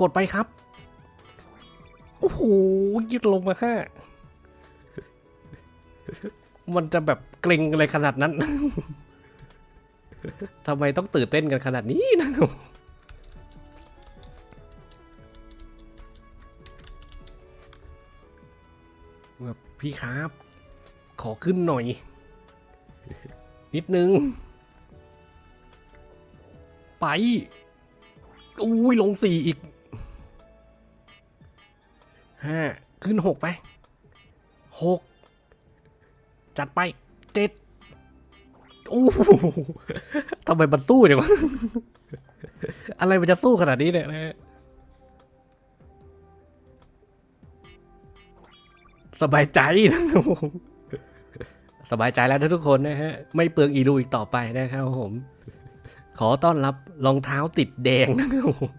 กดไปครับ โอ้โหยืดลงมาห้ามันจะแบบเกรงอะไรขนาดนั้น ทำไมต้องตื่นเต้นกันขนาดนี้นะครับแบบพี่ครับ ขอขึ้นหน่อย นิดนึง ไป อุ้ยลงสี่อีก ห้าขึ้นหกไปหกจัดไปเจ็ดโอ้ทำไมมันสู้จังวะ อะไรมันจะสู้ขนาดนี้เนี่ยนะฮะสบายใจนะครับผมสบายใจแล้วนะทุกคนนะฮะ ไม่เปลืองอีรูอีกต่อไปนะครับผม ขอต้อนรับรองเท้าติดแดงนะครับผม